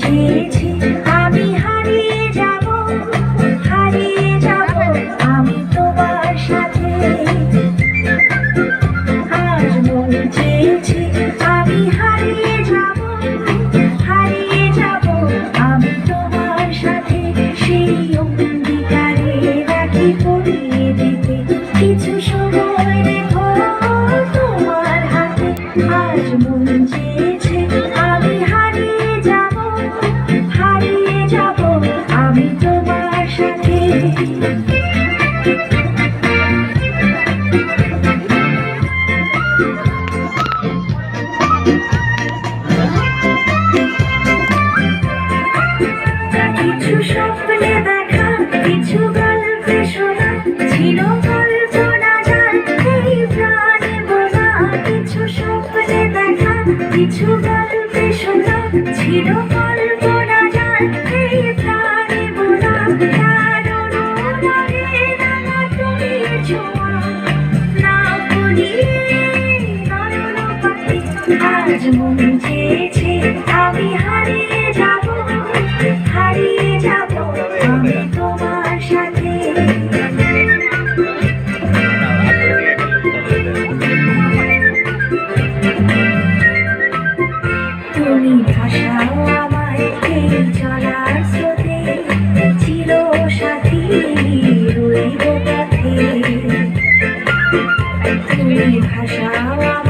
痴情 Too short for me, then. আজ মন চেয়েছে আমি হারিয়ে যাব হারিয়ে যাব আমি তোমার সাথে তুমি ভাষাও আমায় এই চলার স্রোতে চির সাথী রইব পথে। তুমি ভাষাও আমায়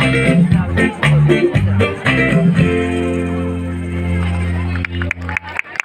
Thank you.